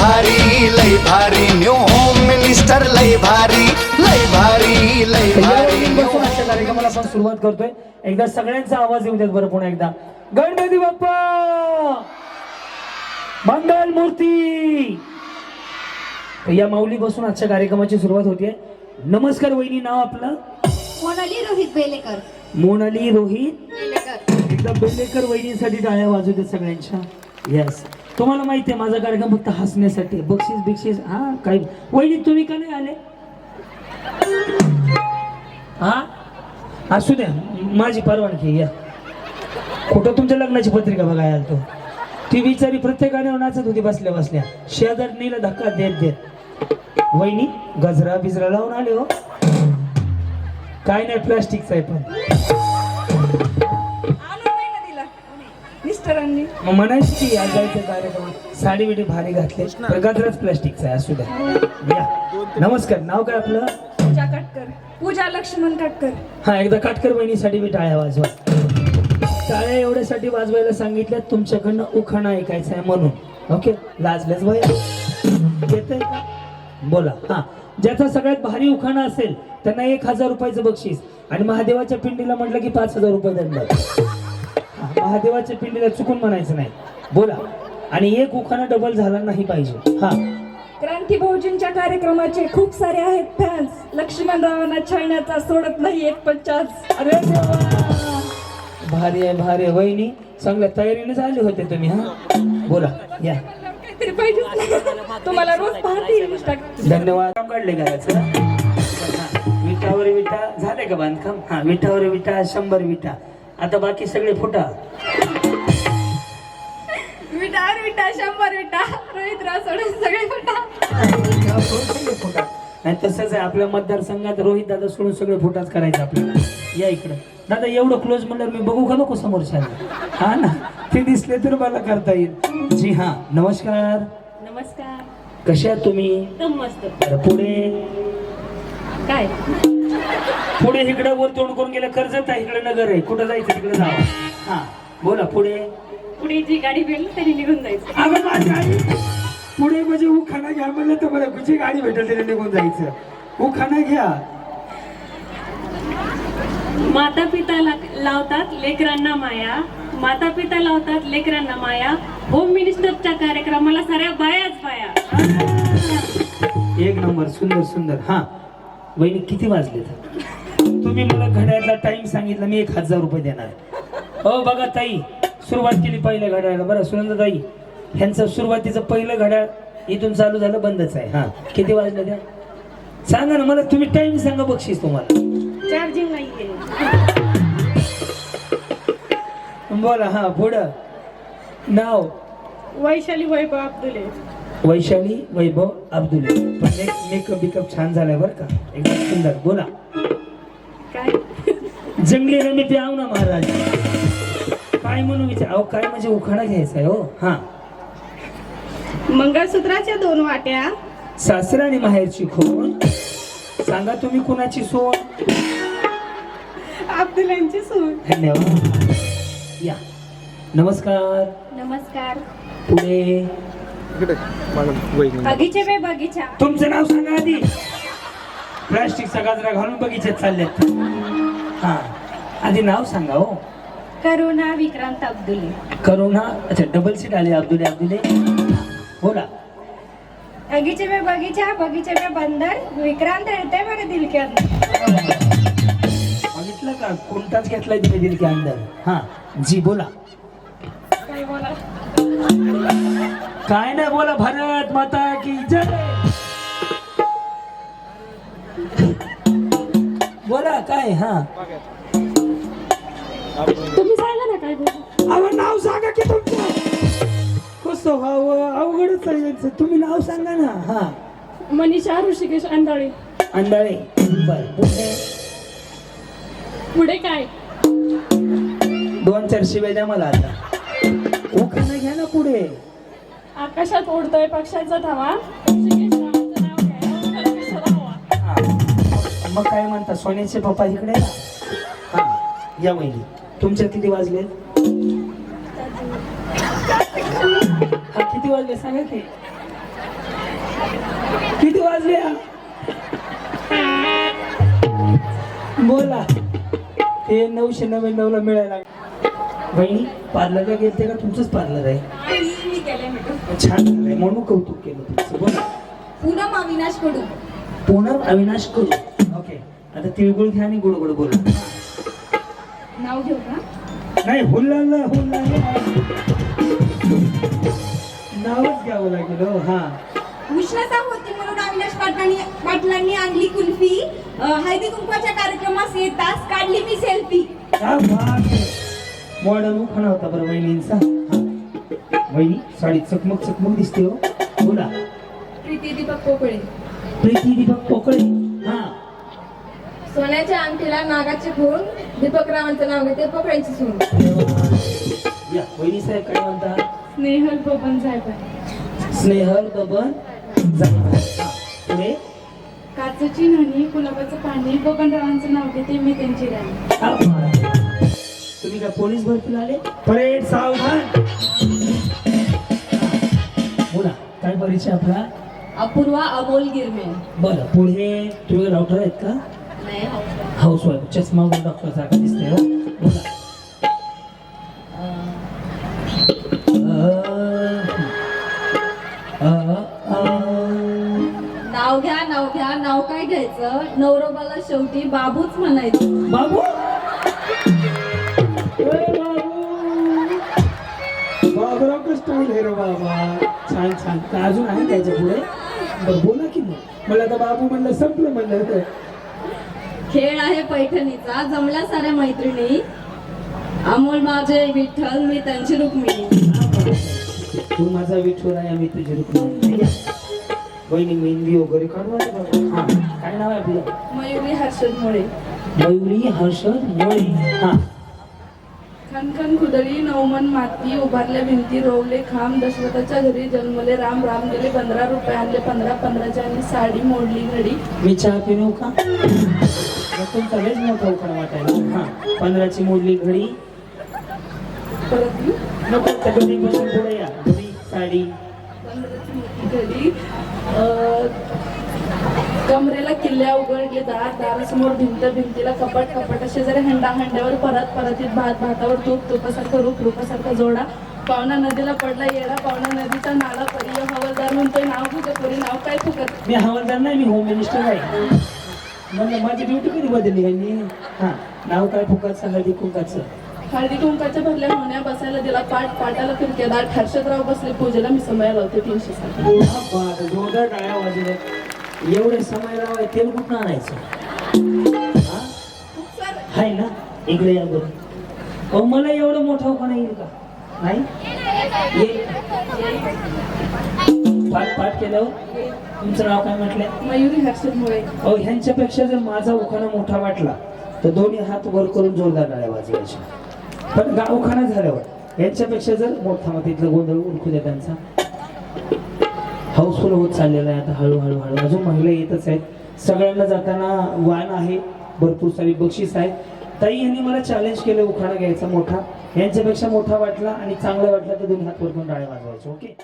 लय भारी new home minister लय भारी लय भारी लय भारी न्यू वेळेपासून आजच्या कार्यक्रमाला आपण सुरुवात करतोय. एकदा सगळ्यांचा आवाज येऊ देत बरं पुन्हा एकदा. गणपती बाप्पा! मंगल मूर्ती! या माऊली बसून आजच्या कार्यक्रमाची सुरुवात होतीये. नमस्कार वहिनी नाव आपलं? मोनाली रोहित बेलेकर. मोनाली रोहित? बेलेकर. एकदा बेलेकर वहिनीसाठी टाळ्या वाजवू देत सगळ्यांच्या. येस तुम्हाला माहिती आहे माझा कार्यक्रम फक्त हसण्यासाठी बक्षीस बिक्षीस हा काही. वहिनी तुम्ही का नाही आले? हा? असू द्या माझी परवानगी या. कुठं तुमच्या लग्नाची पत्रिका बघायला तो ती बिचारी प्रत्येकाने नाचत होती बसल्या बसल्या. शेजारणीला धक्का देत देत. वहिनी गजरा बिजरा लावून आले हो. काय नाही प्लास्टिकचा आहे पण. मिस्टरांनी मग म्हणायची की आज जायचं कार्यक्रमात साडी बिडी भारी घातले. गजराच प्लास्टिकचा आहे असू द्या. या. नमस्कार नाव काय आपलं? पूजा काटकर. पूजा लक्ष्मण काटकर. हा एकदा काटकर बहिणीसाठी बी टाळ्या वाजवा. टाळ्या एवढ्यासाठी वाजवायला सांगितल्या तुमच्याकडनं उखाणा ऐकायचा आहे म्हणून. ओके? लाजलेच भाई येतंय का? बोला. हा. ज्याचा सगळ्यात भारी उखाणा असेल त्यांना एक हजार रुपयाचं बक्षीस. आणि महादेवाच्या पिंडीला म्हटलं की पाच हजार रुपये दंड. हा, महादेवाच्या पिंडीला चुकून म्हणायचं नाही. बोला. आणि एक उखाणा डबल झाला नाही पाहिजे. हा. क्रांती भाऊजींच्या कार्यक्रमाचे खूप सारे आहेत फॅन्स लक्ष्मणरावांना छळण्याचा सोडत नाही एक पंचास अरे देवा. भारी आहे भारी आहे. वहिनी चांगल्या तयारीने झाले होते तुम्ही हा? बोला या. काहीतरी पाहिजे तुम्हाला रोज पाहते. धन्यवाद. काम काढले घराचं. हा, विटावर विटा झाले का बांधकाम? हा विटावर विटा शंभर विटा आता बाकी सगळे फुटा. विटा विटा शंभर विटा. रोहित रासोड सगळे फुटा. नाही तसंच आहे आपल्या मतदारसंघात रोहित दादा सोडून सगळे फुटाच करायचं आपल्याला. या इकडं. दादा एवढं क्लोज म्हणलं मी बघू का नको समोरच्या हा ना? ते दिसले तर मला करता येईल. जी हा नमस्कार. नमस्कार. कशा तुम्ही? मस्त. पुढे? काय? पुढे इकडं वर तोंड करून गेलं कर्जत आहे इकडे नगर आहे. कुठं जायचं तिकडे जावं. हा बोला पुढे. पुढे जी गाडी भेटली तरी निघून जायचं. अगं माझी आई! पुढे म्हणजे उखाणा घ्या म्हणलं तर मला कुठची गाडी भेटेल तिला निघून जायचं. उखाणा घ्या. माता पिता लावतात लेकरांना माया. माता पिता लावतात लेकरांना माया. होम मिनिस्टरच्या कार्यक्रमाला साऱ्या बायाच बाया. एक नंबर सुंदर सुंदर. हा. वहिनी किती वाजले तुम्ही मला घड्याळला टाइम सांगितलं मी एक हजार रुपये देणार. हो बघा ताई सुरुवात केली पहिल्या घड्याळाला. बरं सुनंदा ताई ह्यांचं सुरुवातीचं पहिलं घड्याळ इथून चालू झालं बंदच आहे. हा किती वाजले द्या सांगा ना मला तुम्ही टाइम सांगा बक्षीस तुम्हाला. चार्जिंग नाहीये. बोला हा पुढं. नाव? वैशाली वैभव अब्दुले वैशाली वैभव अब्दुल. पण मेकअप बिकअप छान झालाय बरं का? एकदम सुंदर. बोला. काय? जंगली रमी ते आव ना महाराज. काय म्हणून विचार? अहो काय म्हणजे उखाणा घ्यायचा हो? हा. मंगळसूत्राच्या दोन वाट्या. सासरा आणि माहेरची खोन सांगा तुम्ही कुणाची सोन अब्दुलांची सून धन्यवाद. या. नमस्कार. नमस्कार. पुढे. बगीचे बे बगीचा. तुमचं नाव सांगा आधी. प्लास्टिकचा गाजरा घालून बगीच्यात चालल्यात. हा. आधी नाव सांगा हो. करुणा विक्रांत अब्दुले. करुणा अच्छा डबल सीट आले अब्दुले अब्दुले. बोला. बगीचे बे बगीचा बगीचे बे बंदर. विक्रांत रहते मेरे दिल के अंदर बघितलं का? कोणताच घेतलाय तुम्ही दिल के अंदर. हा. जी बोला. काय बोला? काय नाही बोला भारत माता की जय. बोला काय हा. तुम्ही सांगा ना काय बोला? अहो नाव सांगा की तुमचं. कसं व्हावं अवघडच आहे यांचं. तुम्ही नाव सांगा ना हा. मनीषा ऋषिकेश अंधाळे. अंधाळे. बर पुढे. पुढे काय? दोन चार शिवाय द्या मला आता. उखाणा घ्या ना पुढे. आकाशात उडतोय पक्षाचा धावा. मग काय म्हणता सोन्याचे पप्पा इकडे हा. या महिली तुमच्या किती वाजले? हा किती वाजले? सांगा की. किती वाजले? बोला. ते नऊशे नव्याण्णव ला मिळायला बहिणी पार्लरला गेलते का? तुमचंच पार्लर आहे. छान झालंय. म्हणून कौतुक केलं तुमचं. पूनम अविनाश कडू. पूनम अविनाश करू ओके. आता तिळगुळ घ्या आणि गुड गुड बोला. नाव घेऊ का? नाही हुल्ला हुल्ला नावच घ्यावं लागेल हो हा. उष्णता होती म्हणून अविनाश पाटलांनी पाटलांनी आणली कुल्फी. अं, हळदी कुंकवाच्या कार्यक्रमास येताच काढली मी सेल्फी मॉडर्न उखाणा होता बरं वहिनींचा. हा. वहिनी साडी चकमक चकमक दिसते हो. बोला. प्रीती दीपक पोकळे. प्रीती दीपक पोकळे? हा. सोन्याच्या अंगठीला नागाचे खून दीपक रावांचं नाव घेते पोकळ्यांची सून. या वहिनी साहेब काय म्हणतात स्नेहल बबन साहेब स्नेहल बबन. पुढे? काचची न्हाणी गुलाबाचं पाणी बबनरावांचं नाव घेते मी त्यांची राणी. तुम्ही काय पोलीस भरतीला आले? परेड सावधान. काय परिचय आपला? अपूर्वा अमोल गिरमे. बरं पुढे तुम्ही डॉक्टर आहेत का? नाही हाऊस वाईफ चष्मा डॉक्टर सारखा दिसतोय हो. बोला. नाव घ्या नाव घ्या. नाव काय घ्यायचं? नवरोबाला शेवटी बाबूच म्हणायचं. बाबू? ए, बाबू. बाबराव कष्ट आहे रे बाबा. छान छान. का अजून आहे त्याच्या पुढे. बरं बोला की मग. मला आता बाबू म्हणलं संपलं म्हणलं तर. खेळ आहे पैठणीचा. जमल्या साऱ्या मैत्रिणी. अमोल माझे विठ्ठल मी त्यांची रुक्मिणी. तू माझा विठोर आहे आम्ही तुझी रुक्मिणी. बहिणी मेहंदी वगैरे काढू आता बाबा. हा काय नाव आहे आपलं? मयुरी हर्षद मुळे. मयुरी हर्षद मोळे. हा. खनखन खुदळी नवमन माती उभारल्या भिंती रोवले खांब दशरथाच्या घरी जन्मले राम. राम गेले पंधरा रुपये आणले पंधरा पंधराच्या आणि साडी मोडली घडी. मी चहा पिऊ का? तुमचा लयच मोठा उखाणा वाटायला. हा पंधराची मोडली घडी. परत मी नको त्या घडीपासून पुढे या. घडी साडी. पंधराची मोठी घडी. अं, कमरेला किल्ल्या उघडले दार दारासमोर भिंत भिंतीला कपाट कपाट शेजारी हंडा हंड्यावर परत परतीत भात भातावर तूप तुपासारखं रूप रूपासारखा जोडा. पावना नदीला पडला येडा पावना नदीचा नाला परी हवालदार म्हणतोय नाव घेतो परी? नाव काय फुकत मी हवालदार नाही मी होम मिनिस्टर आहे. म्हणलं माझी ड्युटी कधी बदलली यांनी? हा नाव काय फुकाचं हळदी कुंकाचं? हळदी कुंकाच्या भरल्या होण्या बसायला दिला पाठ पाटाला फिरक्या दाट हर्षदराव बसले पूजेला मी समयाला होते तीनशे सात. जोरदार टाळ्या वाजले एवढे समय आहे तेल कुठं आणायचं? हा? हाय ना? इकडे या बरं. अहो मला एवढं मोठा उखाणा येईल का? नाही? पाठ पाठ केल्यावर तुमचं नाव काय म्हटलंय? मयुरी हर्षद मुळे अहो ह्यांच्यापेक्षा जर माझा उखाणा मोठा वाटला तर दोन्ही हात वर करून जोरदार टाळ्या वाजवायच्या पण गा उखाणा झाल्यावर यांच्यापेक्षा जर मोठा मग तिथलं गोंधळ उलखू द्या त्यांचा. हाऊसफुल होत चाललेला आहे आता हळूहळू हळू. अजून महिला येतच आहेत. सगळ्यांना जाताना वाण आहे. भरपूर सारी बक्षीस आहे ताई यांनी मला चॅलेंज केलं उखाणा घ्यायचा मोठा. यांच्यापेक्षा मोठा वाटला आणि चांगला वाटला तर दोन्ही हात वरतून डाळे वाजवायचे. ओके